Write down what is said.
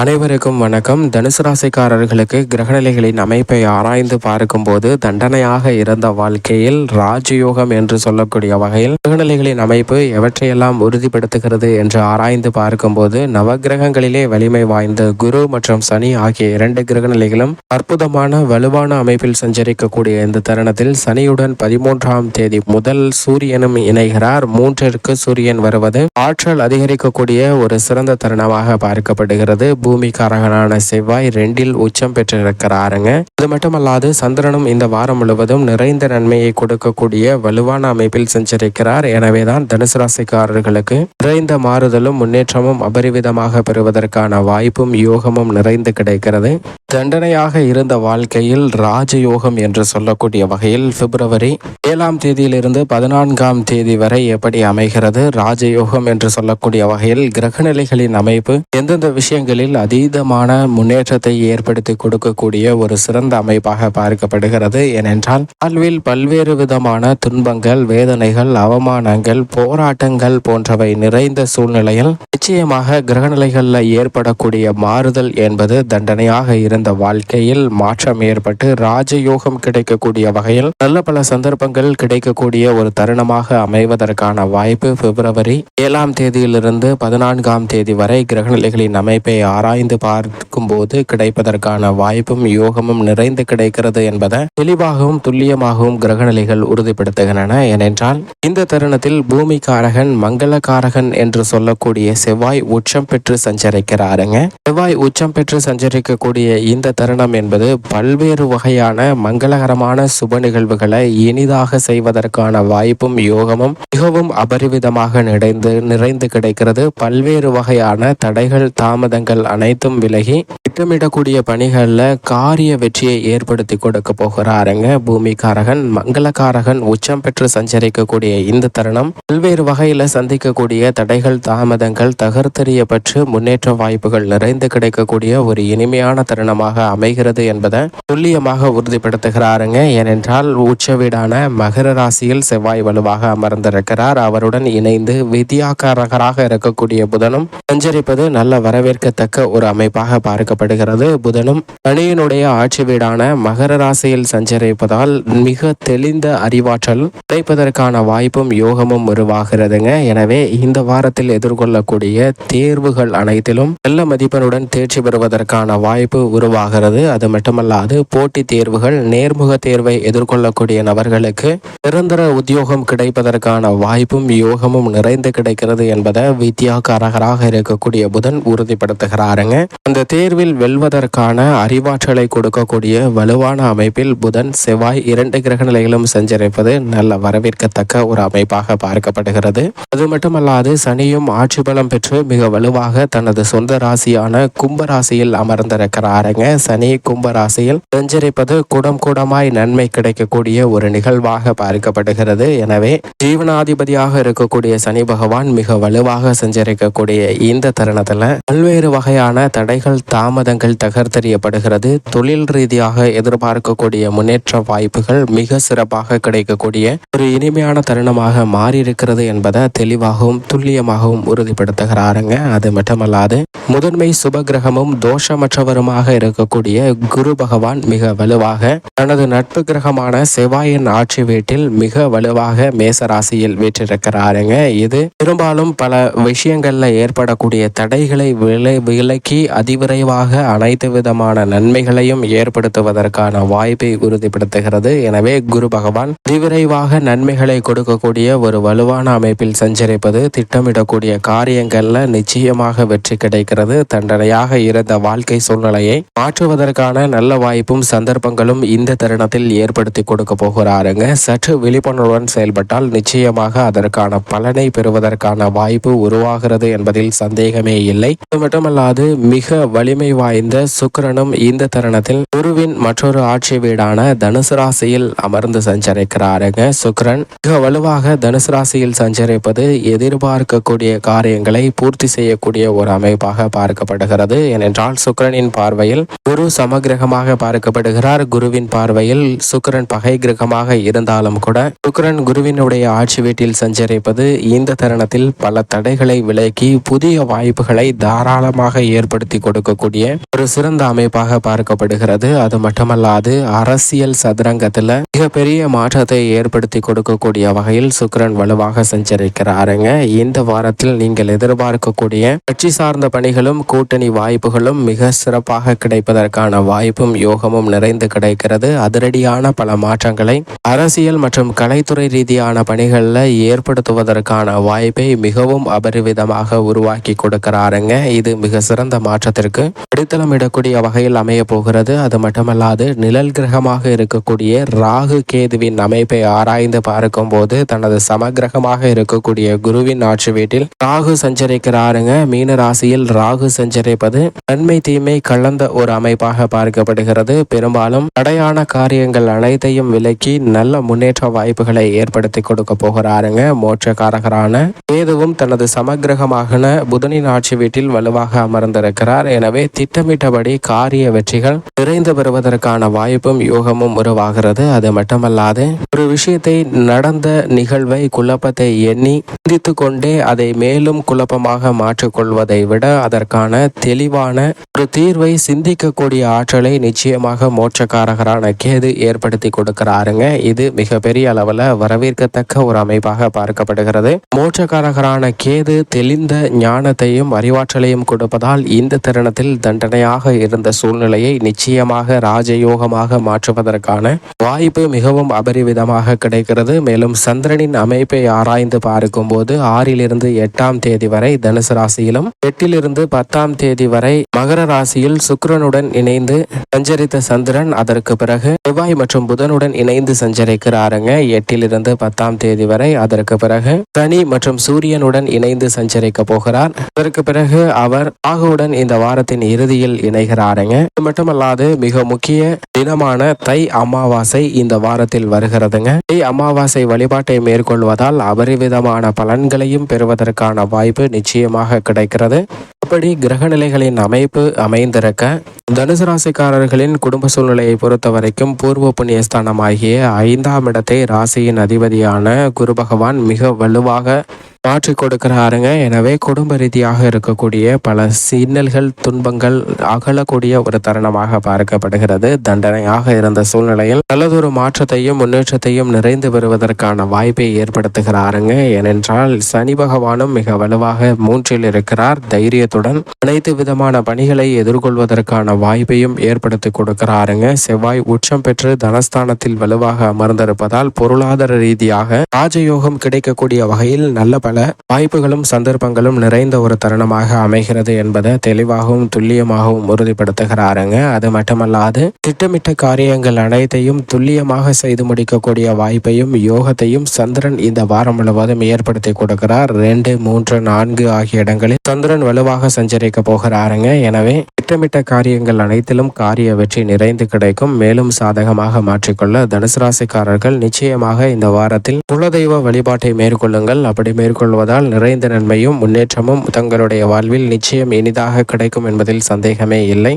அனைவருக்கும் வணக்கம். தனுசு ராசிக்காரர்களுக்கு கிரகநிலைகளின் அமைப்பை ஆராய்ந்து பார்க்கும்போது தண்டனையாக இருந்த வாழ்க்கையில் ராஜயோகம் என்று சொல்லக்கூடிய வகையில் கிரகநிலைகளின் அமைப்பு எவற்றையெல்லாம் உறுதிப்படுத்துகிறது என்று ஆராய்ந்து பார்க்கும்போது நவகிரகங்களிலே வலிமை வாய்ந்த குரு மற்றும் சனி ஆகிய இரண்டு கிரகநிலைகளும் அற்புதமான வலுவான அமைப்பில் சஞ்சரிக்கக்கூடிய இந்த தருணத்தில் சனியுடன் பதிமூன்றாம் தேதி முதல் சூரியனும் இணைகிறார். மூன்றிற்கு சூரியன் வருவது ஆற்றல் அதிகரிக்கக்கூடிய ஒரு சிறந்த தருணமாக பார்க்கப்படுகிறது. பூமிக்காரகனான செவ்வாய் ரெண்டில் உச்சம் பெற்றிருக்கிறாருங்க. அது மட்டுமல்லாது சந்திரனும் இந்த வாரம் முழுவதும் நிறைந்த நன்மையை கொடுக்கக்கூடிய வலுவான அமைப்பில் சஞ்சரிக்கிறார் எனவேதான் தனுசு ராசிக்காரர்களுக்கு நிறைந்த மாறுதலும் முன்னேற்றமும் அபரிவிதமாக பெறுவதற்கான வாய்ப்பும் யோகமும் நிறைந்து கிடைக்கிறது. தண்டனையாக இருந்த வாழ்க்கையில் ராஜயோகம் என்று சொல்லக்கூடிய வகையில் பிப்ரவரி ஏழாம் தேதியிலிருந்து பதினான்காம் தேதி வரை எப்படி அமைகிறது? ராஜயோகம் என்று சொல்லக்கூடிய வகையில் கிரகநிலைகளின் அமைப்பு எந்தெந்த விஷயங்களில் அதீதமான முன்னேற்றத்தை ஏற்படுத்தி கொடுக்கக்கூடிய ஒரு சிறந்த அமைப்பாக பார்க்கப்படுகிறது. ஏனென்றால் வாழ்வில் பல்வேறு விதமான துன்பங்கள் வேதனைகள் அவமானங்கள் போராட்டங்கள் போன்றவை நிறைந்த சூழ்நிலையில் நிச்சயமாக கிரகநிலைகளில் ஏற்படக்கூடிய மாறுதல் என்பது தண்டனையாக இருந்த வாழ்க்கையில் மாற்றம் ஏற்பட்டு ராஜயோகம் கிடைக்கக்கூடிய வகையில் நல்ல பல சந்தர்ப்பங்கள் கிடைக்கக்கூடிய ஒரு தருணமாக அமைவதற்கான வாய்ப்பு பிப்ரவரி ஏழாம் தேதியிலிருந்து பதினான்காம் தேதி வரை கிரகநிலைகளின் அமைப்பை ஆராய்ந்து பார்க்கும்போது கிடைப்பதற்கான வாய்ப்பும் யோகமும் நிறைந்து கிடைக்கிறது என்பதை தெளிவாகவும் துல்லியமாகவும் கிரகநிலைகள் உறுதிப்படுத்துகின்றன. ஏனென்றால் இந்த தருணத்தில் பூமிக்காரகன் மங்களகாரகன் என்று சொல்லக்கூடிய செவ்வாய் உச்சம் பெற்று சஞ்சரிக்கிறாருங்க. செவ்வாய் உச்சம் பெற்று சஞ்சரிக்கக்கூடிய இந்த தருணம் என்பது பல்வேறு வகையான மங்களகரமான சுப நிகழ்வுகளை இனிதாக செய்வதற்கான வாய்ப்பும் யோகமும் மிகவும் அபரிவிதமாக நிறைந்து நிறைந்து கிடைக்கிறது. பல்வேறு வகையான தடைகள் தாமதங்கள் அனைத்தும் விலகி திட்டமிடக்கூடிய பணிகளில் காரிய வெற்றியை ஏற்படுத்தி கொடுக்க போகிறாருங்க. பூமிக்காரகன் மங்களகாரகன் உச்சம் பெற்று சஞ்சரிக்கக்கூடிய இந்த தருணம் பல்வேறு வகையில் சந்திக்கக்கூடிய தடைகள் தாமதங்கள் தகர்த்தெறியப்பட்டு முன்னேற்ற வாய்ப்புகள் நிறைந்து கிடைக்கக்கூடிய ஒரு இனிமையான தருணமாக அமைகிறது என்பதை துல்லியமாக உறுதிப்படுத்துகிறாருங்க. ஏனென்றால் உச்ச வீடான மகர ராசியில் செவ்வாய் வலுவாக அமர்ந்திருக்கிறார். அவருடன் இணைந்து வித்யாகாரகராக இருக்கக்கூடிய புதனும் சஞ்சரிப்பது நல்ல வரவேற்கத்தக்க ஒரு அமைப்பாக பார்க்கப்படுகிறது. புதனும் சனியினுடைய ஆட்சி வீடான மகர ராசியில் சஞ்சரிப்பதால் மிக தெளிந்த அறிவாற்றல் கிடைப்பதற்கான வாய்ப்பும் யோகமும் உருவாகிறதுங்க. எனவே இந்த வாரத்தில் எதிர்கொள்ளக்கூடிய தேர்வுகள் அனைத்திலும் நல்ல மதிப்பெண்ணுடன் தேர்ச்சி பெறுவதற்கான வாய்ப்பு உருவாகிறது. அது மட்டுமல்லாது போட்டித் தேர்வுகள் நேர்முக தேர்வை எதிர்கொள்ளக்கூடிய நபர்களுக்கு நிரந்தர உத்தியோகம் கிடைப்பதற்கான வாய்ப்பும் யோகமும் நிறைந்து கிடைக்கிறது என்பதை வித்யாக்காரகராக இருக்கக்கூடிய புதன் உறுதிப்படுத்துகிறார். பாருங்க. அந்த தேர்வில் வெல்வதற்கான அறிவாற்றலை கொடுக்கக்கூடிய வலுவான அமைப்பில் புதன் செவ்வாய் இரண்டு கிரக நிலைகளும் சஞ்சரிப்பது நல்ல வரவேற்கத்தக்க ஒரு அமைப்பாக பார்க்கப்படுகிறது. அது மட்டுமல்லாது சனியும் ஆட்சி பலம் பெற்று மிக வலுவாக தனது சொந்த ராசியான கும்பராசியில் அமர்ந்திருக்கிறாருங்க. சனி கும்பராசியில் சஞ்சரிப்பது கூடம் கூடமாய் நன்மை கிடைக்கக்கூடிய ஒரு நிகழ்வாக பார்க்கப்படுகிறது. எனவே ஜீவனாதிபதியாக இருக்கக்கூடிய சனி பகவான் மிக வலுவாக சஞ்சரிக்கக்கூடிய இந்த தருணத்துல பல்வேறு வகையான தடைகள் தாமதங்கள் தகர்த்தறியப்படுகிறது. தொழில் ரீதியாக எதிர்பார்க்கக்கூடிய முன்னேற்ற வாய்ப்புகள் மிக சிறப்பாக கிடைக்கக்கூடிய ஒரு இனிமையான தருணமாக மாறியிருக்கிறது என்பதை தெளிவாகவும் துல்லியமாகவும் உறுதிப்படுத்துகிறாருங்க. அது மட்டுமல்லாது முதன்மை சுபகிரகமும் தோஷமற்றவருமாக இருக்கக்கூடிய குரு பகவான் மிக வலுவாக தனது நட்பு கிரகமான செவ்வாயின் ஆட்சி வீட்டில் மிக வலுவாக மேச ராசியில் வீற்றிருக்கிறாருங்க. இது பெரும்பாலும் பல விஷயங்கள்ல ஏற்படக்கூடிய தடைகளை விளை விலக்கி அதிவிரைவாக அனைத்து விதமான நன்மைகளையும் ஏற்படுத்துவதற்கான வாய்ப்பை உறுதிப்படுத்துகிறது. எனவே குரு பகவான் அதிவிரைவாக நன்மைகளை கொடுக்கக்கூடிய ஒரு வலுவான அமைப்பில் சஞ்சரிப்பது திட்டமிடக்கூடிய காரியங்கள்ல நிச்சயமாக வெற்றி கிடைக்கிறது. தண்டனையாக இருந்த வாழ்க்கை சூழ்நிலையை மாற்றுவதற்கான நல்ல வாய்ப்பும் சந்தர்ப்பங்களும் இந்த தருணத்தில் ஏற்படுத்தி கொடுக்க போகிறாருங்க. சற்று விழிப்புணர்வுடன் செயல்பட்டால் நிச்சயமாக அதற்கான பலனை பெறுவதற்கான வாய்ப்பு உருவாகிறது என்பதில் சந்தேகமே இல்லை. அது மட்டுமல்லாது மிக வலிமை வாய்ந்த சுக்கிரனும் இந்த தருணத்தில் குருவின் மற்றொரு ஆட்சி வீடான தனுசு ராசியில் அமர்ந்து சஞ்சரிக்கிறாருங்க சுக்கிரன். மிக வலுவாக தனுசு ராசியில் சஞ்சரிப்பது எதிர்பார்க்கக்கூடிய காரியங்களை பூர்த்தி செய்யக்கூடிய ஒரு அமைப்பாக பார்க்கப்படுகிறது. ஏனென்றால் சுக்கரனின் பார்வையில் குரு சமகிரகமாக பார்க்கப்படுகிறார். குருவின் பார்வையில் சுக்கிரன் பகை கிரகமாக இருந்தாலும் கூட சுக்கிரன் குருவினுடைய ஆட்சி வீட்டில் சஞ்சரிப்பது இந்த தருணத்தில் பல தடைகளை விலக்கி புதிய வாய்ப்புகளை தாராளமாக ஏற்படுத்தி கொடுக்கக்கூடிய ஒரு சிறந்த அமைப்பாக பார்க்கப்படுகிறது. அது மட்டுமல்லாது அரசியல் சதுரங்கத்துல மிகப்பெரிய மாற்றத்தை ஏற்படுத்தி கொடுக்கக்கூடிய வகையில் சுக்கிரன் வலுவாக சஞ்சரிக்கிறாருங்க. இந்த வாரத்தில் நீங்கள் எதிர்பார்க்கக்கூடிய கட்சி சார்ந்த பணிகளும் கூட்டணி வாய்ப்புகளும் மிக சிறப்பாக கிடைப்பதற்கான வாய்ப்பும் யோகமும் நிறைந்து கிடைக்கிறது. அதிரடியான பல மாற்றங்களை அரசியல் மற்றும் கலைத்துறை ரீதியான பணிகளில் ஏற்படுத்துவதற்கான வாய்ப்பை மிகவும் அபரிவிதமாக உருவாக்கி கொடுக்கிறாருங்க. இது மிக சிறந்த மாற்றத்திற்கு அடித்தளமிடக்கூடிய வகையில் அமைய போகிறது. அது மட்டுமல்லாது நிழல் கிரகமாக இருக்கக்கூடிய ராகு கேதுவின் அமைப்பை ஆராய்ந்து பார்க்கும் போது தனது சமகிரகமாக இருக்கக்கூடிய குருவின் ஆட்சி வீட்டில் ராகு சஞ்சரிக்கிறாருங்க. மீன ராசியில் ராகு சஞ்சரிப்பது நன்மை தீமை கலந்த ஒரு அமைப்பாக பார்க்கப்படுகிறது. பெரும்பாலும் தடையான காரியங்கள் அனைத்தையும் விலக்கி நல்ல முன்னேற்ற வாய்ப்புகளை ஏற்படுத்தி கொடுக்க போகிறாருங்க. மோட்சக்காரகரான கேதுவும் தனது சமகிரகமாக புதனின் ஆட்சி வீட்டில் வலுவாக அமர்ந்திருக்கிறார் எனவே திட்டமிட்டபடி காரிய வெற்றிகள் நிறைந்து பெறுவதற்கான வாய்ப்பும் யோகமும் உருவாகிறது. அது மட்டுமல்லாது ஒரு விஷயத்தை நடந்த நிகழ்வை குழப்பத்தை எண்ணி சிந்தித்து கொண்டே அதை மேலும் குழப்பமாக மாற்றிக்கொள்வதை விட அதற்கான தெளிவான ஒரு தீர்வை சிந்திக்கக்கூடிய ஆற்றலை நிச்சயமாக மோட்சக்காரகரான கேது ஏற்படுத்தி கொடுக்கிறாருங்க. இது மிகப்பெரிய அளவில் வரவேற்கத்தக்க ஒரு அமைப்பாக பார்க்கப்படுகிறது. மோட்சக்காரகரான கேது தெளிந்த ஞானத்தையும் அறிவாற்றலையும் கொடுப்பதால் ஆனால் இந்த தருணத்தில் தண்டனையாக இருந்த சூழ்நிலையை நிச்சயமாக ராஜயோகமாக மாற்றுவதற்கான வாய்ப்பு மிகவும் அபரிவிதமாக கிடைக்கிறது. மேலும் சந்திரனின் அமைப்பை ஆராய்ந்து பார்க்கும் போது ஆறிலிருந்து எட்டாம் தேதி வரை தனுசு ராசியிலும் எட்டிலிருந்து பத்தாம் தேதி வரை மகர ராசியில் சுக்கரனுடன் இணைந்து சஞ்சரித்த சந்திரன் அதற்கு பிறகு செவ்வாய் மற்றும் புதனுடன் இணைந்து சஞ்சரிக்கிறாருங்க. எட்டிலிருந்து பத்தாம் தேதி வரை அதற்கு பிறகு சனி மற்றும் சூரியனுடன் இணைந்து சஞ்சரிக்க போகிறார். அதற்கு பிறகு அவர் ஆக ராகுவுடன் இந்த வாரத்தின் இறுதியில் இணைகிறாருங்க. இது மட்டுமல்லாது மிக முக்கிய தினமான தை அமாவாசை இந்த வாரத்தில் வருகிறதுங்க. தை அமாவாசை வழிபாட்டை மேற்கொள்வதால் அபரிவிதமான பலன்களையும் பெறுவதற்கான வாய்ப்பு நிச்சயமாக கிடைக்கிறது. அப்படி கிரகநிலைகளின் அமைப்பு அமைந்திருக்க தனுசு ராசிக்காரர்களின் குடும்ப சூழ்நிலையை பொறுத்த வரைக்கும் பூர்வ புண்ணியஸ்தானமாகிய ஐந்தாம் இடத்தை ராசியின் அதிபதியான குரு பகவான் மிக வலுவாக மாற்றி கொடுக்கிறாருங்க. எனவே குடும்ப ரீதியாக இருக்கக்கூடிய பல சின்னல்கள் துன்பங்கள் அகலக்கூடிய ஒரு தருணமாக பார்க்கப்படுகிறது. தண்டனையாக இருந்த சூழ்நிலையில் நல்லதொரு மாற்றத்தையும் முன்னேற்றத்தையும் நிறைந்து வருவதற்கான வாய்ப்பை ஏற்படுத்துகிறாருங்க. ஏனென்றால் சனி பகவானும் மிக வலுவாக மூன்றில் இருக்கிறார். தைரியத்துடன் அனைத்து விதமான பணிகளை எதிர்கொள்வதற்கான வாய்ப்பையும் ஏற்படுத்தி கொடுக்கிறாருங்க. செவ்வாய் உச்சம் பெற்று தனஸ்தானத்தில் வலுவாக அமர்ந்திருப்பதால் பொருளாதார ரீதியாக ராஜயோகம் கிடைக்கக்கூடிய வகையில் நல்ல பல வாய்ப்புகளும் சந்தர்ப்பங்களும் நிறைந்த ஒரு தருணமாக அமைகிறது என்பதை தெளிவாகவும் துல்லியமாகவும் உறுதிப்படுத்துகிறாருங்க. அது மட்டுமல்லாது திட்டமிட்ட காரியங்கள் அனைத்தையும் துல்லியமாக செய்து முடிக்கக்கூடிய வாய்ப்பையும் யோகத்தையும் சந்திரன் இந்த வாரம் முழுவதும் ஏற்படுத்தி கொடுக்கிறார். ரெண்டு மூன்று நான்கு ஆகிய இடங்களில் சந்திரன் வலுவாக சஞ்சரிக்க போகிறாருங்க. எனவே திட்டமிட்ட காரியங்கள் அனைத்திலும் காரிய வெற்றி நிறைந்து கிடைக்கும். மேலும் சாதகமாக மாற்றிக்கொள்ள தனுசு ராசிக்காரர்கள் நிச்சயமாக இந்த வாரத்தில் குலதெய்வ வழிபாட்டை மேற்கொள்ளுங்கள். அப்படி மேற்கொள்வதால் நிறைந்த நன்மையும் முன்னேற்றமும் தங்களுடைய வாழ்வில் நிச்சயம் இனிதாக கிடைக்கும் என்பதில் சந்தேகமே இல்லை.